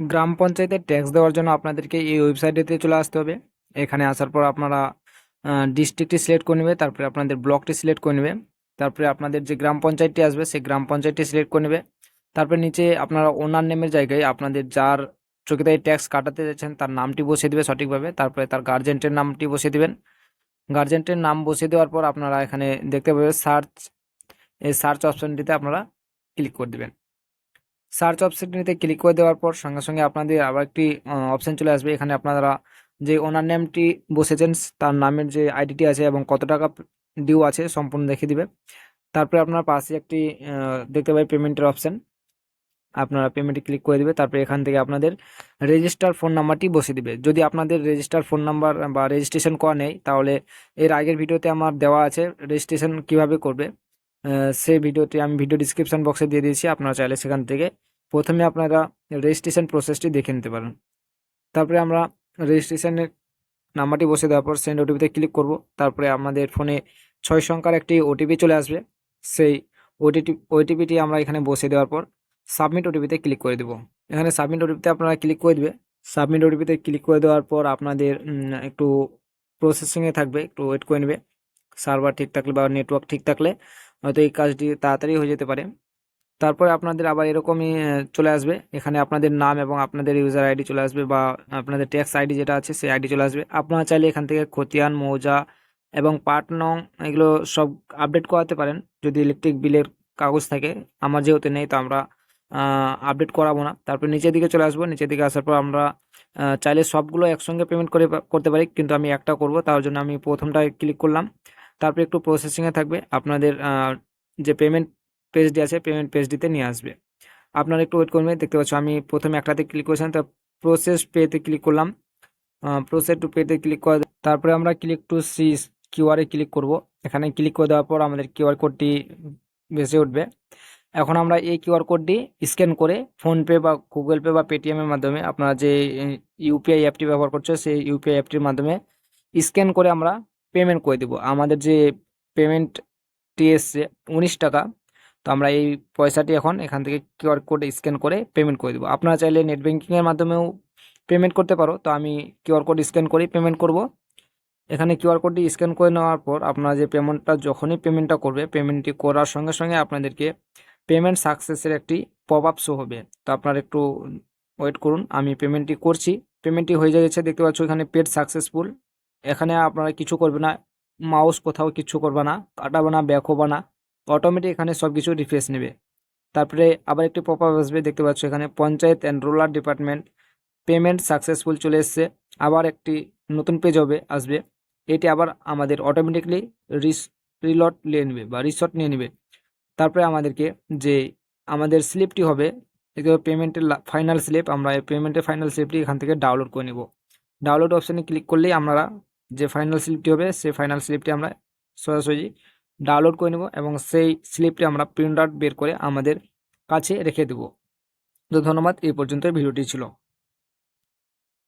গ্রাম পঞ্চায়েতের ট্যাক্স দেওয়ার জন্য আপনাদেরকে এই ওয়েবসাইটেতে চলে আসতে হবে। এখানে আসার পর আপনারা ডিস্ট্রিক্টটি সিলেক্ট করে নেবে, তারপরে আপনাদের ব্লকটি সিলেক্ট করে নেবে। তারপরে আপনাদের যে গ্রাম পঞ্চায়েতটি আসবে, সেই গ্রাম পঞ্চায়েতটি সিলেক্ট করে নেবে। তারপরে নিচে আপনারা ওনার নেমের জায়গায় আপনাদের যার চোখেদারি ট্যাক্স কাটাতে যাচ্ছেন তার নামটি বসিয়ে দেবে সঠিকভাবে। তারপরে তার গার্জেন্টের নামটি বসিয়ে দেবেন। গার্জেন্টের নাম বসিয়ে দেওয়ার পর আপনারা এখানে দেখতে পাবেন সার্চ এই সার্চ অপশনটিতে আপনারা ক্লিক করে দেবেন। সার্চ অপশনটিতে ক্লিক করে দেওয়ার পর সঙ্গে সঙ্গে আপনাদের আবার একটি অপশন চলে আসবে। এখানে আপনারা যে ওনার নেমটি বসেছেন, তার নামের যে আইডিটি আছে এবং কত টাকা ডিউ আছে সম্পূর্ণ দেখিয়ে দিবে। তারপরে আপনার পাশে একটি দেখতে পাবেন পেমেন্টের অপশান। আপনারা পেমেন্টে ক্লিক করে দেবে। তারপরে এখান থেকে আপনাদের রেজিস্টার ফোন নাম্বারটি বসিয়ে দিবে। যদি আপনাদের রেজিস্টার ফোন নাম্বার বা রেজিস্ট্রেশন করা নেই, তাহলে এর আগের ভিডিওতে আমার দেওয়া আছে রেজিস্ট্রেশন কীভাবে করবে। সেই ভিডিওটি আমি ভিডিও ডিসক্রিপশন বক্সে দিয়ে দিয়েছি, আপনারা চাইলে সেখান থেকে প্রথমে আপনারা রেজিস্ট্রেশন প্রসেসটি দেখে নিতে পারেন। তারপরে আমরা রেজিস্ট্রেশনের নাম্বারটি বসে দেওয়ার পর সেন্ড ওটিপিতে ক্লিক করব। তারপরে আমাদের ফোনে ছয় সংখ্যার একটি ওটিপি চলে আসবে। সেই ওটিপি ওটিপিটি আমরা এখানে বসে দেওয়ার পর সাবমিট ওটিপিতে ক্লিক করে দেবো। এখানে সাবমিট ওটিপিতে আপনারা ক্লিক করে দেবে। সাবমিট ওটিপিতে ক্লিক করে দেওয়ার পর আপনাদের একটু প্রসেসিংয়ে থাকবে, একটু ওয়েট করে নেবে। সার্ভার ঠিক থাকলে বা নেটওয়ার্ক ঠিক থাকলে হয়তো এই কাজটি তাড়াতাড়ি হয়ে যেতে পারে। তারপরে আপনাদের আবার এরকমই চলে আসবে। এখানে আপনাদের নাম এবং আপনাদের ইউজার আইডি চলে আসবে বা আপনাদের ট্যাক্স আইডি যেটা আছে সেই আইডি চলে আসবে। আপনারা চাইলে এখান থেকে খতিয়ান, মৌজা এবং পাট নং এগুলো সব আপডেট করাতে পারেন। যদি ইলেকট্রিক বিলের কাগজ থাকে, আমার যেহেতু নেই তো আমরা আপডেট করাবো না। তারপর নিচের দিকে চলে আসব। নিচের দিকে আসার পর আমরা চাইলে সবগুলো একসঙ্গে পেমেন্ট করে করতে পারি। কিন্তু আমি একটা করব, তার জন্য আমি প্রথমটায় ক্লিক করলাম। তারপরে একটু প্রসেসিংয়ে থাকবে। আপনাদের যে পেমেন্ট পেজটি আছে পেমেন্ট পেজটিতে নিয়ে আসবে। আপনারা একটু ওয়েট করবেন, দেখতে পাচ্ছ আমি প্রথমে একটাতে ক্লিক করেছিলাম, তা প্রসেস পেতে ক্লিক করলাম। প্রসেস টু পেতে ক্লিক করে তারপরে আমরা ক্লিক টু সি কিউআরে ক্লিক করব। এখানে ক্লিক করে দেওয়ার পর আমাদের কিউআর কোডটি ভেসে উঠবে। এখন আমরা এই কিউআর কোডটি স্ক্যান করে ফোনপে বা গুগল পে বা পেটিএমের মাধ্যমে আপনারা যে ইউপিআই অ্যাপটি ব্যবহার করছে, সেই ইউপিআই অ্যাপটির মাধ্যমে স্ক্যান করে আমরা পেমেন্ট করে দেবো। আমাদের যে পেমেন্টটি এসছে উনিশ টাকা, তো আমরা এই পয়সাটি এখন এখান থেকে কিউআর কোড স্ক্যান করে পেমেন্ট করে দেবো। আপনারা চাইলে নেট ব্যাঙ্কিংয়ের মাধ্যমেও পেমেন্ট করতে পারো। তো আমি কিউআর কোড স্ক্যান করেই পেমেন্ট করব। এখানে কিউআর কোডটি স্ক্যান করে নেওয়ার পর আপনারা যে পেমেন্টটা যখনই পেমেন্টটা করবে পেমেন্টটি করার সঙ্গে সঙ্গে আপনাদেরকে পেমেন্ট সাকসেসের একটি আপ শো হবে। তো আপনারা একটু ওয়েট করুন। আমি পেমেন্টটি করছি। পেমেন্টটি হয়ে গেছে দেখতে পাচ্ছ, এখানে পেড সাকসেসফুল এখানে আপনারা কিছু করবে না মাউস কোথাও কিছু করবে না, কাটাবে না ব্যাক হবে না অটোমেটিক এখানে সব কিছু রিফ্রেশ নেবে। তারপরে আবার একটি পপ আপ আসবে, দেখতে পাচ্ছ এখানে panchayat and rural department payment successful চলে এসছে, আবার একটি নতুন পেজ হবে, আসবে। এটি আবার আমাদের অটোমেটিকলি রিস রিলট নিয়ে নেবে বা রিসর্ট নিয়ে নেবে। তারপরে আমাদেরকে যে আমাদের স্লিপটি হবে দেখতে পেমেন্টের ফাইনাল স্লিপ আমরা এই পেমেন্টের ফাইনাল স্লিপটি এখান থেকে ডাউনলোড করে নেব। ডাউনলোড অপশানে ক্লিক করলেই আমরা যে ফাইনাল স্লিপটি হবে, সেই ফাইনাল স্লিপটি আমরা সরাসরি ডাউনলোড করে নেব এবং সেই স্লিপটি আমরা প্রিন্ট আউট বের করে আমাদের কাছে রেখে দেব। তো ধন্যবাদ, এই পর্যন্ত ভিডিওটি ছিল।